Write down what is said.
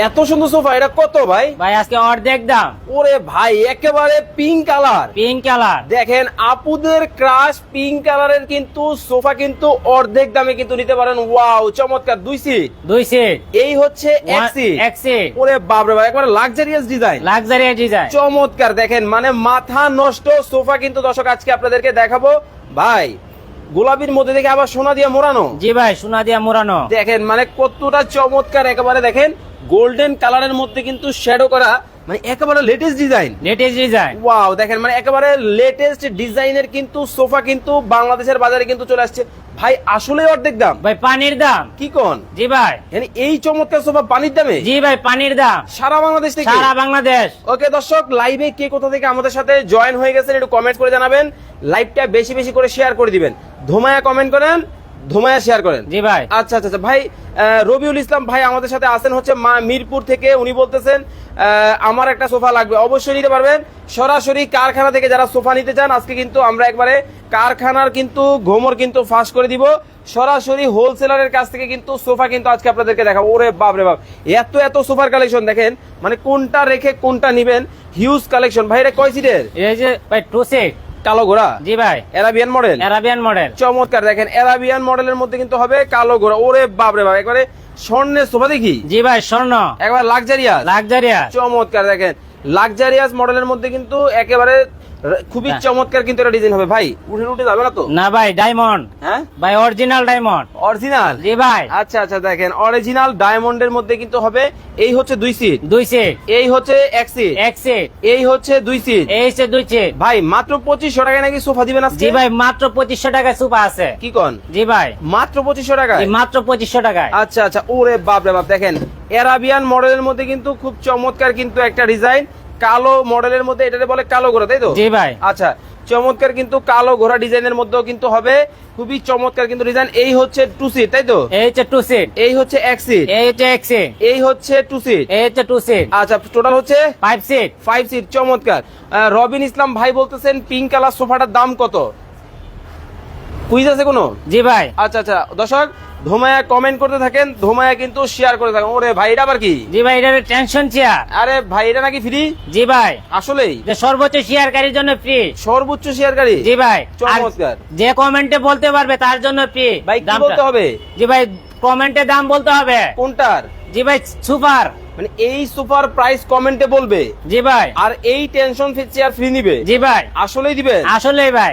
এত সুন্দর সোফা এটা কত ভাই? ভাই আজকে অর্ধেক দাম। ওরে ভাই একেবারে পিঙ্ক কালার পিঙ্ক কালার দেখেন আপুদের ক্রাশ পিঙ্ক কালারের কিন্তু সোফা কিন্তু অর্ধেক দামে কিন্তু নিতে পারেন। ওয়াও চমৎকার দুই সিট দুই সিট এই হচ্ছে এক সিট এক সিট ওরে বাপরে ভাই একবারে লাক্সারিয়াস ডিজাইন লাক্সারিয়াস ডিজাইন চমৎকার দেখেন মানে মাথা নষ্ট সোফা কিন্তু দর্শক আজকে আপনাদেরকে দেখাবো। ভাই গোলাপির মধ্যে দেখে আবার সোনা দিয়ে মোড়ানো। জি ভাই সোনা দিয়া মোড়ানো। দেখেন মানে কতটা চমৎকার একেবারে দেখেন গোল্ডেন কালারের মধ্যে কিন্তু শ্যাডো করা মানে একেবারে latest design latest design wow দেখেন মানে একেবারে লেটেস্ট ডিজাইনের কিন্তু সোফা কিন্তু বাংলাদেশের বাজারে কিন্তু চলে আসছে। ভাই আসলে অর্ধেক দাম। ভাই পানির দাম। কি কোন? জি ভাই। মানে এই চমৎকার সোফা পানির দামে? জি ভাই পানির দাম। সারা বাংলাদেশ থেকে? সারা বাংলাদেশ। ওকে দর্শক লাইভে কে কোথা থেকে আমাদের সাথে জয়েন হয়ে গেছেন একটু কমেন্ট করে জানাবেন। লাইভটা বেশি বেশি করে শেয়ার করে দিবেন। ধুমায়া কমেন্ট করেন ধুমায়া শেয়ার করেন। জি ভাই। আচ্ছা আচ্ছা আচ্ছা। ভাই রবিউল ইসলাম ভাই আমাদের সাথে আসেন হচ্ছে মা মিরপুর থেকে। উনি বলতেছেন আমার একটা সোফা লাগবে। অবশ্যই নিতে পারবেন। সরাসরি কারখানা থেকে যারা সোফা নিতে চান আজকে কিন্তু আমরা একবারে কারখানার কিন্তু ঘোমর কিন্তু ফাঁস করে দিব। সরাসরি হোলসেলারের কাছ থেকে কিন্তু সোফা কিন্তু আজকে আপনাদেরকে দেখাবো। ওরে বাপ রে বাপ। এত এত সোফার কালেকশন দেখেন। মানে কোনটা রেখে কোনটা নিবেন? হিউজ কালেকশন ভাই এটা কয় সিটের এই যে ভাই টু সিট কালো ঘোড়া? জি ভাই। অ্যারাবিয়ান মডেল অ্যারাবিয়ান মডেল চমৎকার দেখেন অ্যারাবিয়ান মডেলের মধ্যে কিন্তু হবে কালো ঘোড়া। ওরে বাপরে বাপ একবারে স্বর্ণের সোফা দেখি? জি ভাই স্বর্ণ। একবার লাক্সারিয়াস লাক্সারিয়াস চমৎকার দেখেন লাক্সারিয়াস মডেলের মধ্যে কিন্তু একেবারে খুবই হ্যাঁ। চমৎকার কিন্তু এটা ডিজাইন হবে। ভাই উঠে উঠে যাবে না তো? না ভাই ডায়মন্ড হ্যাঁ? ভাই অরিজিনাল ডায়মন্ড অরিজিনাল জি ভাই। আচ্ছা আচ্ছা দেখেন অরিজিনাল ডায়মন্ডের মধ্যে কিন্তু হবে এই হচ্ছে দুই সিট দুই সিট এই হচ্ছে এক সিট এক সিট এই হচ্ছে দুই সিট এই হচ্ছে দুই সিট ভাই মাত্র পঁচিশশো টাকায় নাকি সোফা দিবেন আজকে? জি ভাই মাত্র পঁচিশশো টাকায় সোফা আছে। কি কন? জি ভাই। মাত্র পঁচিশশো টাকায়? জি, মাত্র পঁচিশশো টাকায়। আচ্ছা আচ্ছা ওরে বাপ রে বাপ দেখেন অ্যারাবিয়ান মডেলের মধ্যে কিন্তু খুব চমৎকার কিন্তু একটা ডিজাইন কালো মডেলের মধ্যে এটাকে বলে কালো ঘোড়া তাই তো? জি ভাই। আচ্ছা চমৎকার কিন্তু কালো ঘোড়া ডিজাইনের মধ্যেও কিন্তু হবে খুবই চমৎকার কিন্তু ডিজাইন। এই হচ্ছে টু সিট তাই তো? এই হচ্ছে টু সিট এই হচ্ছে এক সিট এই হচ্ছে এক সিট এই হচ্ছে টু সিট এই হচ্ছে টু সিট আচ্ছা টোটাল হচ্ছে ফাইভ সিট ফাইভ সিট চমৎকার। রবিন ইসলাম ভাই বলতেছেন পিঙ্ক কালার সোফাটার দাম কত? কুইজ আছে কোনো? জি ভাই। আচ্ছা আচ্ছা। দর্শক ধোমায়া কমেন্ট করতে থাকেন ধোমায়া কিন্তু শেয়ার করে থাকেন। ওরে ভাই এটা আবার কি? জি ভাই এটা টেনশন চেয়ার আরে ভাই এটা নাকি ফ্রি জি ভাই। আসলেই? যে সর্বোচ্চ শেয়ারকারীর জন্য ফ্রি সর্বোচ্চ শেয়ারকারী জি ভাই। চমৎকার। যে কমেন্টে বলতে পারবে তার জন্য ফ্রি ভাই কি বলতে হবে? জি ভাই কমেন্টে দাম বলতে হবে। কোনটার? জি ভাই সুপার। মানে এই সুপার প্রাইস কমেন্টে বলবে। জি ভাই। আর এই টেনশন ফ্রি চেয়ার ফ্রি নিবে। জি ভাই। আসলেই দিবে আসলেই ভাই।